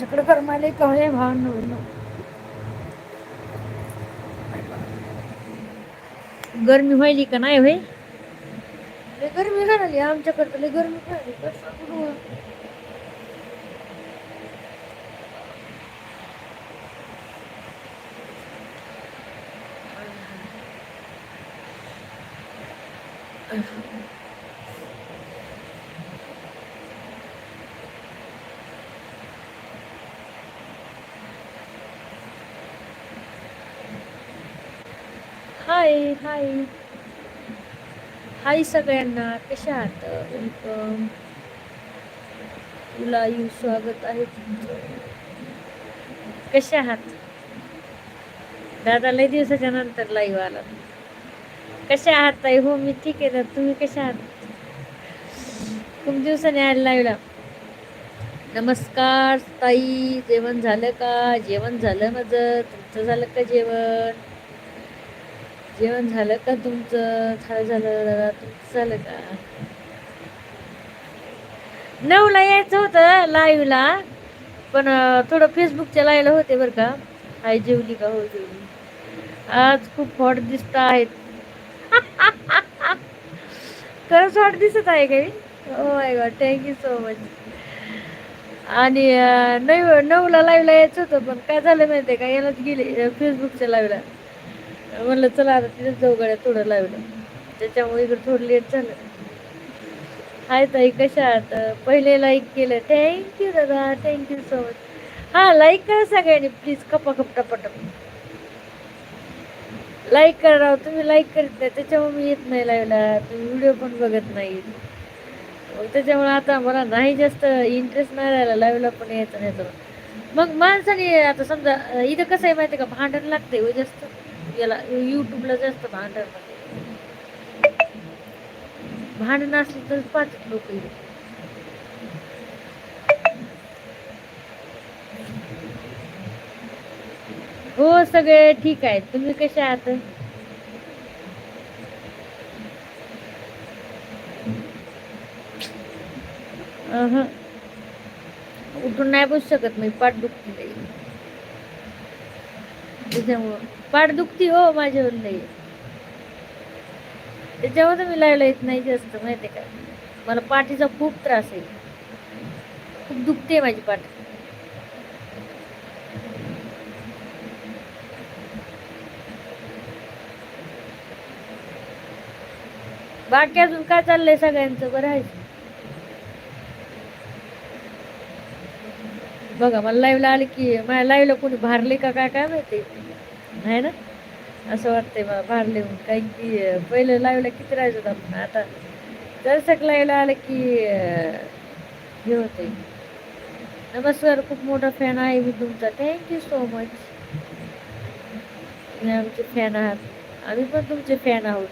आमच्याकडे करमाले कळे भाव नव्हतं गरमी व्हायली का नाही होय? गरमी झाली आमच्याकडे गरमी झाली कसं करू? हाय. हाय हाय सगळ्यांना कशा आहात? वेलकम तुला यू स्वागत आहे तुमचं. कशा आहात? दादा लय दिवसाच्या नंतर लाईव्ह आला. कशा आहात ताई? हो मी ठीक आहे ना. तुम्ही कशा आहात? खूप दिवसाने आले लाईव्हला नमस्कार ताई. जेवण झालं का? जेवण झालं माझं. तुमचं झालं का जेवण? जेवण झालं का तुमचं? झालं झालं दादा तुमचं झालं का? नऊला यायचं होतं लाईव्हला पण थोडं फेसबुकच्या लाईव्हला होते बरं का. हाय जेवली का? हो जेवली. आज खूप हॉट दिसत आहेत. खरंच हॉट दिसत आहे काही? हो my god thank you so much आणि नऊ नऊला लाईव्हला यायचं होतं पण काय झालं माहिती आहे का? यालाच गेले फेसबुकच्या लाईव्हला म्हणलं चला आता तिथेच जाऊ गाड्या थोडं लावलं त्याच्यामुळे इकडे थोडं लेट झालं. हाय ताई कशा आहात? पहिले लाईक केलं. थँक्यू दादा. थँक्यू सो मच हां लाईक करा सगळ्यांनी. प्लीज कपा कपटा पटप लाईक करा राव. तुम्ही लाईक करीत नाही. त्याच्यामुळे मी येत नाही लाईव्हला तुम्ही व्हिडिओ पण बघत नाही मग त्याच्यामुळे आता मला नाही जास्त इंटरेस्ट नाही राहिला. लाईव्हला पण यायचं नाही तर. मग माणसाने आता समजा इथं कसं आहे माहिती आहे का? भांडण लागते व हो जास्त. याला यूट्यूबला जास्त भांडण भांडण असली तर पाच लोक येईल हो सगळे ठीक आहेत. तुम्ही कसे आहात? उठून नाही बसू शकत मी पाठ दुखते त्याच्यामुळं पाठ दुखती हो माझ्यावर लई. त्याच्यावर मी लायला येत नाही जास्त माहिती का? मला पाठीचा खूप त्रास आहे. खूप दुखते माझी पाठ. बाकी अजून काय चाललंय सगळ्यांचं? बरं आहे. बघा मला लाईव्हला आले की माझ्या लाईव्हला कोणी भारले का काय काय माहिती? आहे ना? असं वाटतंय मला भार लिहून काही की पहिलं लावलं किती राहायचं आपण आता दर्शक लाईव्हला आलं की हे होतंय. नमस्कार खूप मोठा फॅन आहे मी तुमचा. थँक्यू सो मच तुम्ही आमचे फॅन आहात. आम्ही पण तुमचे फॅन आहोत.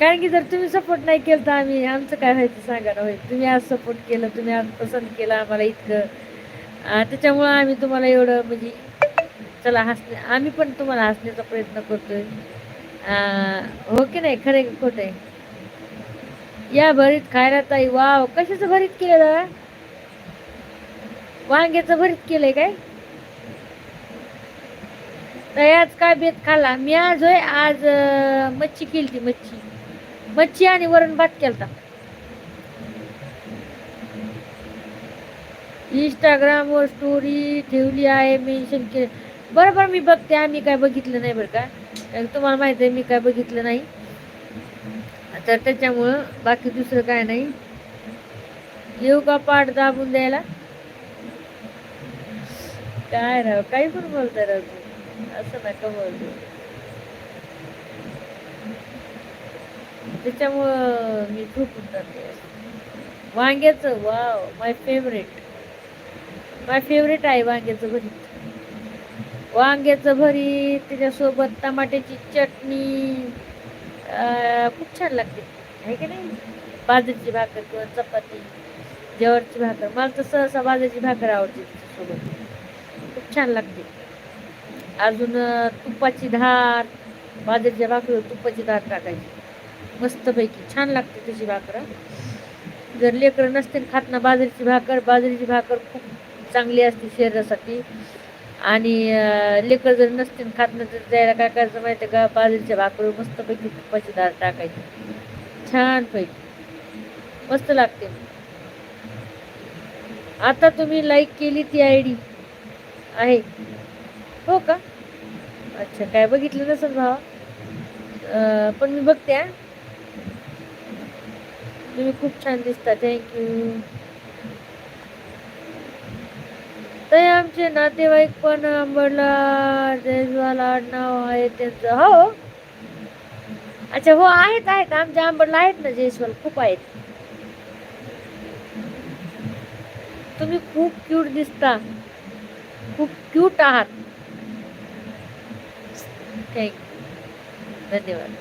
कारण की जर तुम्ही सपोर्ट नाही केलं तर आम्ही आमचं काय व्हायचं सांगा ना होय. तुम्ही आज सपोर्ट केलं तुम्ही आज पसंत केलं आम्हाला इतकं. त्याच्यामुळं आम्ही तुम्हाला एवढं म्हणजे चला हसणे आम्ही पण तुम्हाला हसण्याचा प्रयत्न करतोय. हो की नाही? खरं आहे का? आहे? या भरीत खायला ताई वाव कशाचं भरीत केलं वांग्याचं भरीत केलंय काय? तर आज काय बेत खाल्ला? मी आज होय आज मच्छी केली ती मच्छी. मच्छी आणि वरण भात केलता. इंस्टाग्रामवर स्टोरी ठेवली आहे मेन्शन केलं. बरं बरं मी बघते. आम्ही काय बघितलं नाही बरं का. कारण तुम्हाला माहीत आहे मी काय बघितलं नाही. तर त्याच्यामुळं बाकी दुसरं काय नाही. येऊ का पाठ दाबून द्यायला? काय राव काही पण बोलत राव तुम्ही. असं नका बोलतो? त्याच्यामुळं मी झोपून जाते. वांग्याचं wow my favourite my favourite आहे वांग्याचं भरीत. वांग्याचं भरीत त्याच्यासोबत टमाट्याची चटणी खूप छान लागते. आहे की नाही? बाजरीची भाकर किंवा चपाती ज्वारीची भाकर. मला तर सहसा बाजरीची भाकर आवडते त्याच्यासोबत खूप छान लागते. अजून तुपाची धार. बाजरीच्या भाकरीवर तुपाची धार टाकायची. मस्तपैकी छान लागते त्याची भाकर जर लेकरं नसतील खात ना बाजरीची भाकर बाजरीची भाकर खूप चांगली असते शरीरासाठी. आणि लेकर जर नसतील खात नसेल तर त्याला काय करायचं माहिती आहे का? बाजरीच्या भाकर मस्तपैकी तुपाची टाकायचे. टाकायची छानपैकी. मस्त लागते. आता तुम्ही लाईक केली ती आय डी. आहे. हो का? अच्छा काय बघितलं नसेल भावा? पण मी बघते तुम्ही खूप छान दिसता. थँक्यू ते आमचे नातेवाईक पण अंबडला जयस्वाल आडनाव आहे त्यांचं. हो. अच्छा हो आहेत आहेत. आमच्या अंबडला आहेत ना जयस्वाल खूप आहेत. तुम्ही खूप क्यूट दिसता. खूप क्यूट आहात. थँक्यू धन्यवाद.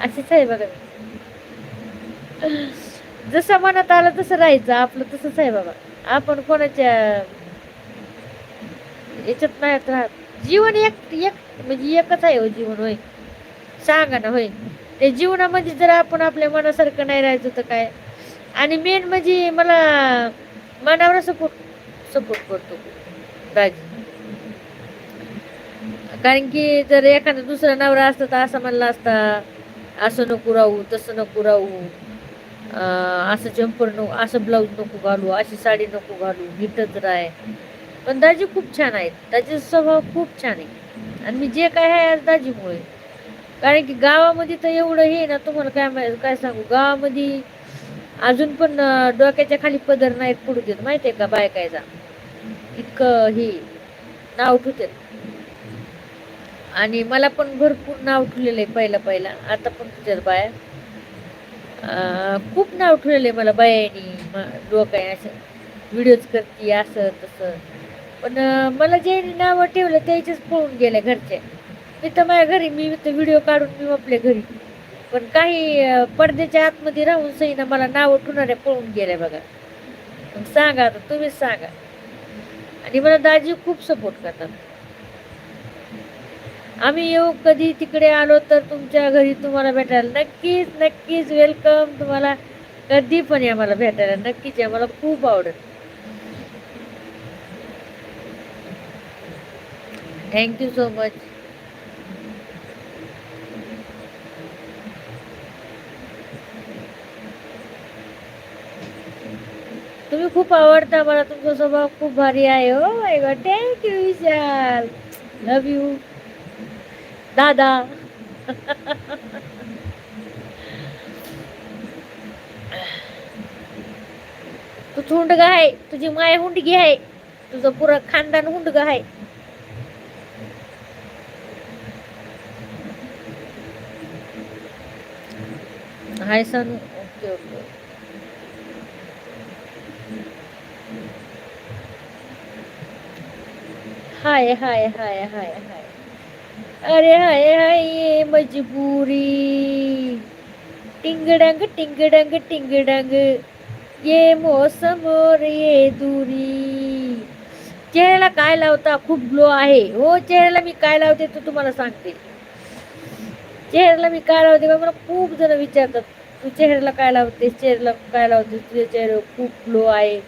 असेच आहे बघा. जसं मनात आलं तसं राहायचं. आपलं तसंच आहे बाबा. आपण कोणाच्या याच्यात नाही राहत. जीवन एक एक म्हणजे एकच आहे हो जीवन होय. सांगा ना होय. ते जीवनामध्ये जर आपण आपल्या मनासारखं नाही राहायचं तर काय? आणि मेन म्हणजे मला मनावर सपोर्ट सपोर्ट करतो राजी. कारण की जर एखादा दुसरा नवरा असता तर असं म्हणला असता असं नको राहू तसं नको राहू. असं जम्पर नको असं ब्लाऊज नको घालू अशी साडी नको घालू नीटच राय. पण दाजी खूप छान आहेत. दाजीचा स्वभाव खूप छान आहे. आणि मी जे काय आहे आज दाजीमुळे. कारण की गावामध्ये तर एवढं हे ना तुम्हाला काय माहिती काय सांगू? गावामध्ये अजून पण डोक्याच्या खाली पदर नाहीत पडू देत. माहिती आहे का बायकायचा? इतकं हे नाव ठेवतात. आणि मला पण भरपूर नाव ठेवलेलं आहे पहिला पहिला आता पण तुझ्यात बाया. खूप नाव ठेवलेलं आहे मला बायानी लोक आहे असं. व्हिडिओज करते असं तसं. पण मला जे नावं ठेवलं त्याच्याच पळून गेल्या घरचे मी तर माझ्या घरी मी तर व्हिडिओ काढून मी आपल्या घरी. पण काही पडद्याच्या आतमध्ये राहून सईना मला नावं ठेवणाऱ्या पळून गेल्या बघा. सांगा आता तुम्हीच सांगा. आणि मला दाजी खूप सपोर्ट करतात. आम्ही येऊ कधी तिकडे आलो तर तुमच्या घरी तुम्हाला भेटायला. नक्कीच नक्कीच वेलकम तुम्हाला. कधी पण या मला भेटायला. नक्कीच या. मला खूप आवडेल. थँक्यू सो मच तुम्ही खूप आवडता मला. तुमचा स्वभाव खूप भारी आहे. हो my god thank you Vishal. Love you दादा. तू हुंडगा आहे. तुझी माय हुंडगी आहे. तुझं पुरा खानदान हुंडगा आहे. Hi son okay okay. Hi hi hi hi hi. अरे हाय हाय ये मजबूरी. टिंगडंग टिंगडंग टिंगडंग. ये मौसम और ये दूरी. चेहऱ्याला काय लावता? खूप ग्लो आहे. हो चेहऱ्याला मी काय लावते तू तुम्हाला सांगते. चेहऱ्याला मी काय लावते? बा मला खूप जण विचारतात तू चेहऱ्याला काय लावते चेहऱ्याला काय लावते तुझ्या चेहऱ्यावर खूप ग्लो आहे.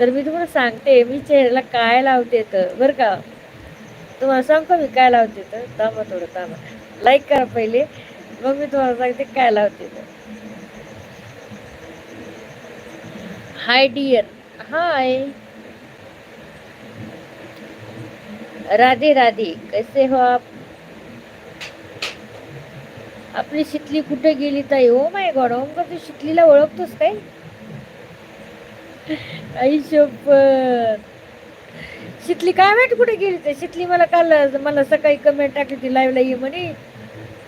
तर मी तुम्हाला सांगते मी चेहऱ्याला काय लावते तर बरं का? तुम्हाला सांगतो मी काय लावते तर? थांबा थोडं थांबा. लाईक करा पहिले. मग मी तुम्हाला सांगते काय लावते तर. Hi dear hi Radhe Radhe. कैसे हो आप? आपली शितली कुठे गेली ताई? ओ माय गॉड ओम का तू शितलीला ओळखतोस काय? आई शपथ शितली काय माहिती कुठे गेली ते? शितली मला काल मला सकाळी कमेंट टाकली ती लाईव्हला ये म्हणे.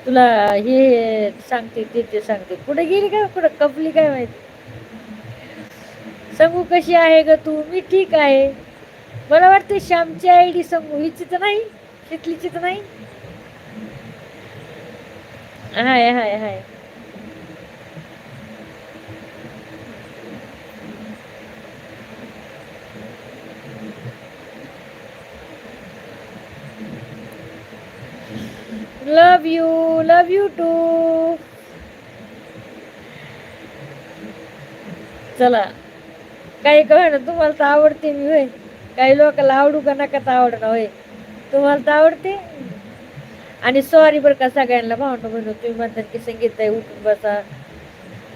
तुला हे सांगते ते ते सांगते. कुठे गेली काय? कुठं कपली काय माहिती? सांगू कशी आहे ग तू? मी ठीक आहे. मला वाटतं श्यामची आय डी सांगू हिची तर नाही शितलीची तर नाही. Hi hi hi. Love you love you too चला. काही कळ ना तुम्हाला तर आवडते मी होय. काही लोकांना आवडू का नका तर आवडणं होय. तुम्हाला तर आवडते. आणि सॉरी बरं का सगळ्यांना भावना म्हणून तुम्ही म्हणतात की संगीत आहे उठून बसा.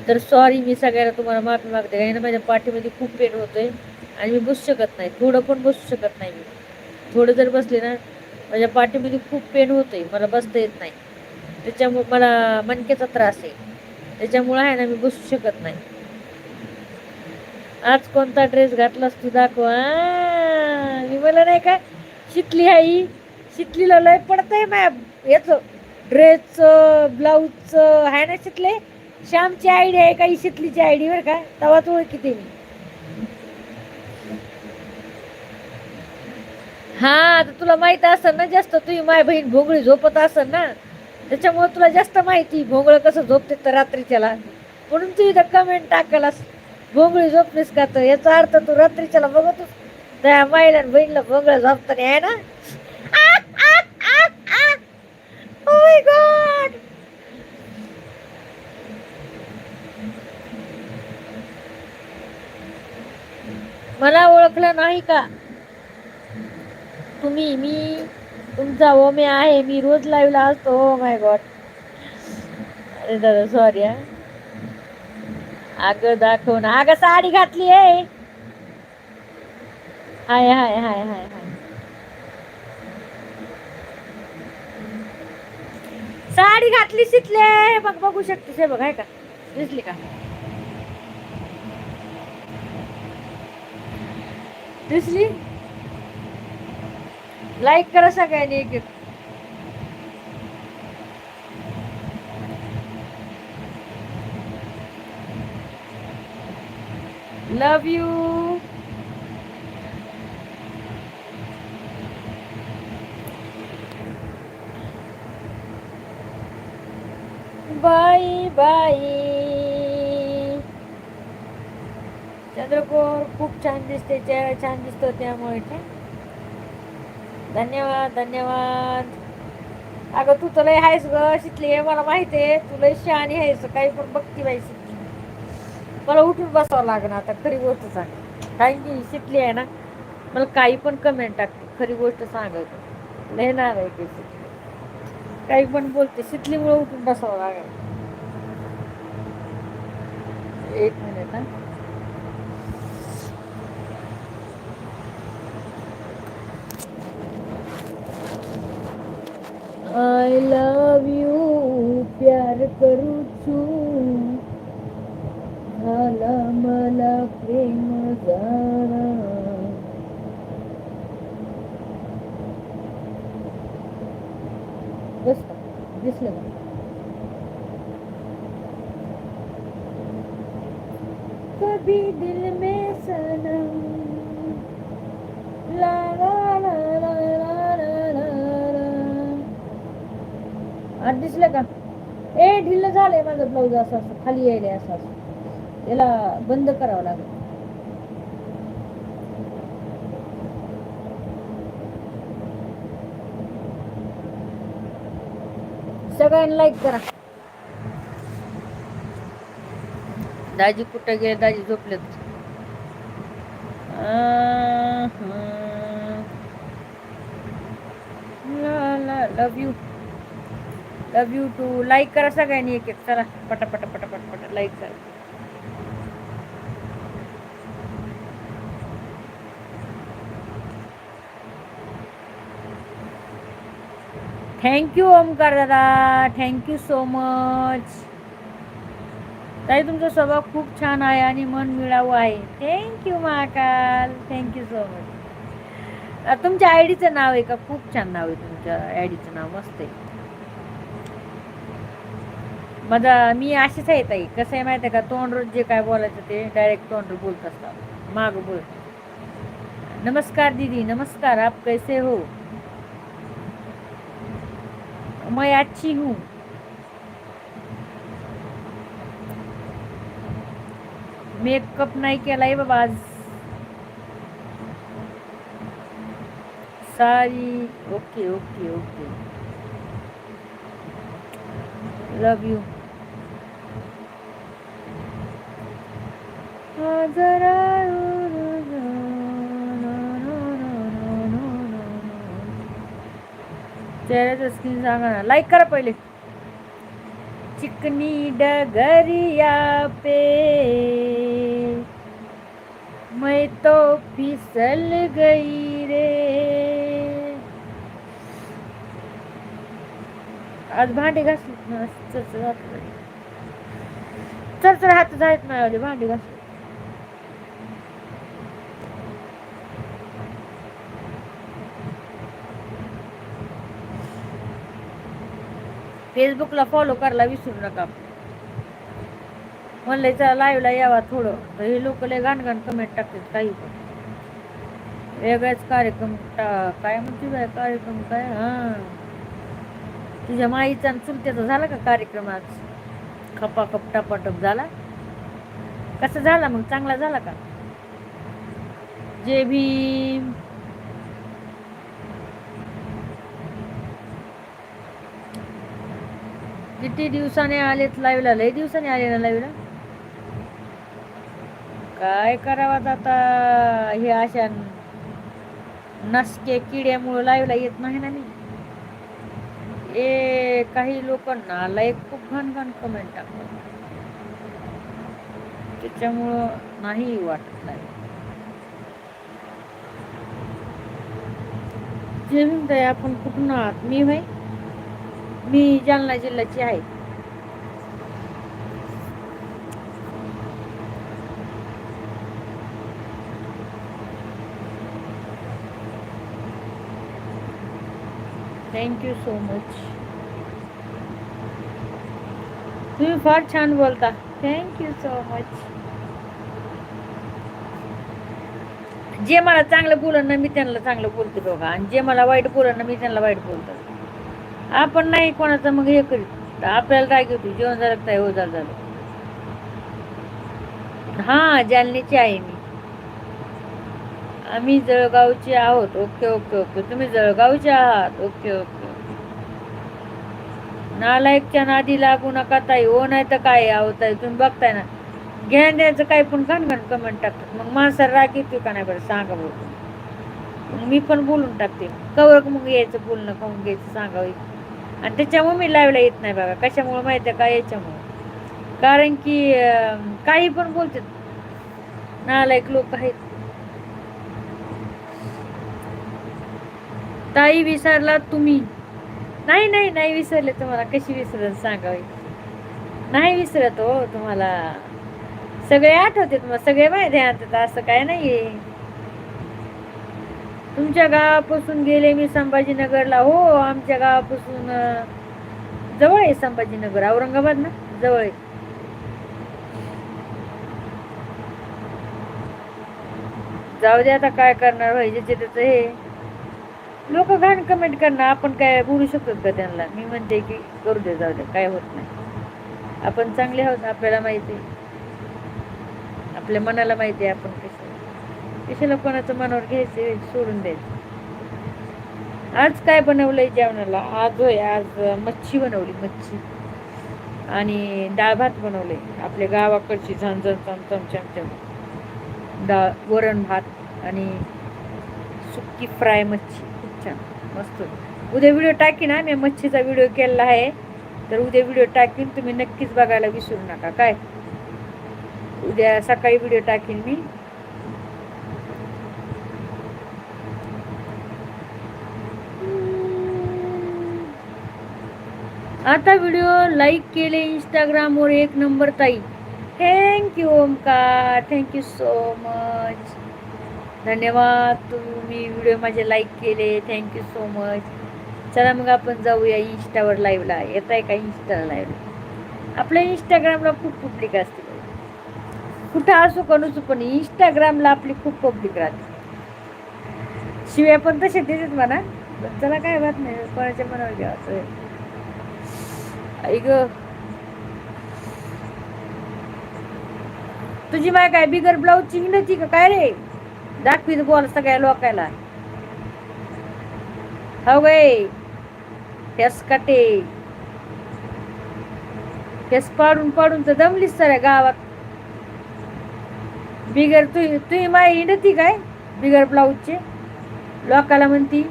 तर सॉरी मी सगळ्यांना तुम्हाला माफी मागते काही ना माझ्या पाठीमध्ये खूप पेन होतोय. आणि मी बसू शकत नाही थोडं पण बसू शकत नाही मी. थोडं जर बसले ना माझ्या पाठीमध्ये खूप पेन होतोय. मला बसता येत नाही. त्याच्यामुळे मला मणक्याचा त्रास आहे. त्याच्यामुळं आहे ना मी बसू शकत नाही. आज कोणता ड्रेस घातलास तू दाखव. मी मला नाही का शिकली आई. शिकलीला लय पडतंय मॅ याचं ड्रेसचं ब्लाऊजचं आहे ना शिकले? श्यामची आयडिया आहे का? ही शिकलीची आयडी बरं का. तवाच ओळखीते मी. हा तर तुला माहीत असेल ना जास्त तुझी माय बहीण भोंगळी झोपत असेल ना त्याच्यामुळे तुला जास्त माहिती भोंगळ कसं झोपते तर रात्रीच्याला. म्हणून तू इथं कमेंट टाकायलास भोंगळी झोपलीस का तर? याचा अर्थ तू रात्रीच्याला बघतोस. त्या माईला आणि बहिणीला भोंगळ झोपताना आहे ना? Oh मला ओळखलं नाही का? तुम्ही मी तुमचा ओमे आहे मी रोज लाईव्हला असतो. ओ माय गॉड अरे दादा सॉरी हा. अगं दाखव ना. अगं साडी घातली आहे. हाय हाय हाय हाय हाय. साडी घातली शिकले बघ बघू शकतेस. हे बघ आहे का? दिसली का? दिसली? लाईक करा सगळ्यांनी एक एक. लव यू बाय बाय चंद्रकोर खूप छान दिसते छान दिसतो त्यामुळे. धन्यवाद धन्यवाद. अगं तू तर लय आहेस ग. शिकली आहे मला माहिती आहे. तू लय शहाणी आहेस. काही पण बघती बाई शिकली. मला उठून बसावं लागणार आता खरी गोष्ट सांग. कारण की शिकली आहे ना मला काही पण कमेंट टाकते खरी गोष्ट सांगायचं लिहिणार आहे की शिकली काही पण बोलते. शिकलीमुळे उठून बसावं लागेल. एक मिनिट ना આઈ લવ યુ પ્યાર કરું છું ઝાલા માલા પ્રેમ જાણા બસ દિસ લગા कभी दिसलं का? ए ढिल्ल झालंय माझं ब्लाऊज असं असं खाली यायलंय असं असं. त्याला बंद करावं लागेल. सगळ्यांना लाईक करा. दाजी कुठं गेले? दाजी झोपलेत. Love you love you too like करा सगळ्यांनी एक एक. चला पटा पटा पटा पटा पटा लाईक करा थँक्यू ओमकार दादा थँक्यू सो मच ताई तुमचा स्वभाव खूप छान आहे आणि मन मिळावं आहे. Thank you Mahakal. Thank you so much तुमच्या आयडीचं नाव आहे का? खूप छान नाव आहे तुमच्या आयडीचं नाव. मस्त आहे. माझा मी अशीच आहे ताई. कसं आहे माहिती आहे का तोंडवर जे काय बोलायचं ते डायरेक्ट तोंड बोलत असतात. माग बोल नमस्कार दीदी नमस्कार. आप कैसे हो? मैं अच्छी हूँ. मेकअप नाही केलाय बाबा आज. Sorry okay okay okay. Love you जरा चेहऱ्याचं स्किन सांगा ना. लाईक करा पहिले. चिकनी डगरिया पे. मैं तो फिसल गई रे. आज भांडी घासली. ना चल हात जायत नाही भांडी घासली फेसबुकला फॉलो करायला विसरू नका. म्हणलं चला लाईव्हला यावा थोडं. तर हे लोक लय घाण कमेंट टाकतात काही पण. वेगळाच कार्यक्रम काय म्हणते बाय कार्यक्रम काय? हा. तुझ्या माईचा आणि चुलत्याचा झाला का कार्यक्रम आज? खपा खप टपाटप झाला? कसा झाला मग? चांगला झाला का? जे भीम. किती दिवसाने आलेत लाईव्हला लय दिवसाने आले ना लाईव्हला काय करावं आता? हे अशा नसके किड्यामुळं लाईव्हला येत नाही ना मी. ए काही लोकांना लाईक खूप घाण घाण कमेंट टाकतात. त्याच्यामुळं नाही वाटत नाही जेवण आपण कुठून आहात? मी भाई मी जालना जिल्ह्याची आहे. थँक्यू सो मच तुम्ही फार छान बोलता. थँक्यू सो मच जे मला चांगलं बोलन ना मी त्यांना चांगलं बोलते बघा. आणि जे मला वाईट बोलन ना मी त्यांना वाईट बोलतो. आपण नाही कोणाचं मग हे करीत. आपल्याला राग येतो जेवण झालं काय हो झालं झालं. हा जालनीची आहे मी. आम्ही जळगावचे आहोत. Okay okay okay. तुम्ही जळगावचे आहात. ओके ओके नालायकच्या नादी लागू नका ताई. हो नाही तर काय आहो ताई? तुम्ही बघताय ना. घेण द्यायचं काय पण घाण घाण कमेंट टाकतात. मग माणसाला राग येतो का नाही बरं? सांगा बरं. मी पण बोलून टाकते. कवर मग यायचं बोलणं खाऊन घ्यायचं सांगावं. आणि त्याच्यामुळे मी लाईव्हला येत नाही बघा. कशामुळं माहीत आहे का? याच्यामुळं. कारण की काही पण बोलतात. नालायक लोक आहेत. ताई विसरला तुम्ही. नाही नाही नाही विसरले तुम्हाला. कशी विसरत सांगावी? नाही विसरत हो तुम्हाला. सगळे आठवते तुम्हाला सगळे माहिती आहे असं काय आहे तुमच्या गावापासून गेले मी संभाजीनगरला. हो आमच्या गावापासून जवळ आहे संभाजीनगर. औरंगाबाद ना? जवळ आहे. जाऊ दे आता काय करणार व्हायचे त्याचं हे. लोक घाण कमेंट करणार. आपण काय बोलू शकतो का त्यांना? मी म्हणते की करू दे जाऊ दे. काय होत नाही. आपण चांगले आहोत आपल्याला माहिती आहे. आपल्या मनाला माहिती आहे आपण कसं कशाला कोणाचं मनावर घ्यायचे सोडून द्यायचं. आज काय बनवलंय जेवणाला? आज होय आज मच्छी बनवली मच्छी. आणि डाळ भात बनवले आपल्या गावाकडची झणझण चमचम चमचम डाळ वरण भात आणि सुक्की फ्राय मच्छी. खूप छान. मस्त. उद्या व्हिडिओ टाकीन हा मी मच्छीचा व्हिडिओ केलेला आहे. तर उद्या व्हिडिओ टाकीन तुम्ही नक्कीच बघायला विसरू नका. काय? उद्या सकाळी व्हिडिओ टाकीन मी. आता व्हिडिओ लाईक केले इंस्टाग्रामवर एक नंबर ताई. Thank you Omkar. Thank you so much धन्यवाद तुम्ही व्हिडिओ माझे लाईक केले. थँक्यू सो मच चला मग आपण जाऊया इंस्टावर लाईव्हला येत आहे का इंस्टाला लाईव्हला आपल्या इंस्टाग्रामला खूप पब्लिक असते. कुठं असू का नसू पण इंस्टाग्रामला आपली खूप पब्लिक राहते. शिव्या पण तसे देतात म्हणा. पण चला काय बात नाही. कोणाच्या मनावर आई ग. तुझी माय काय बिगर ब्लाऊज चिंगण्याची का? काय रे? दाखवीत बोल सगळ्या लोकायला. हो गे केस काटे. फेस पाडून पाडून तर दमलीस सगळ्या गावात. बिगर तू तुम्ही माय हिंडती काय? बिगर ब्लाऊजचे? लोकाला म्हणती.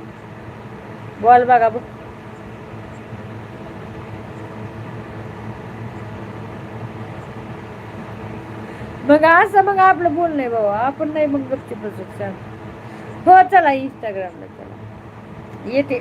बॉल बघा बघ. मग असं मग आपलं बोलणं आहे बाबा आपण नाही मग गप्ती बसत सांग हो चला इंस्टाग्रामला चला. येते.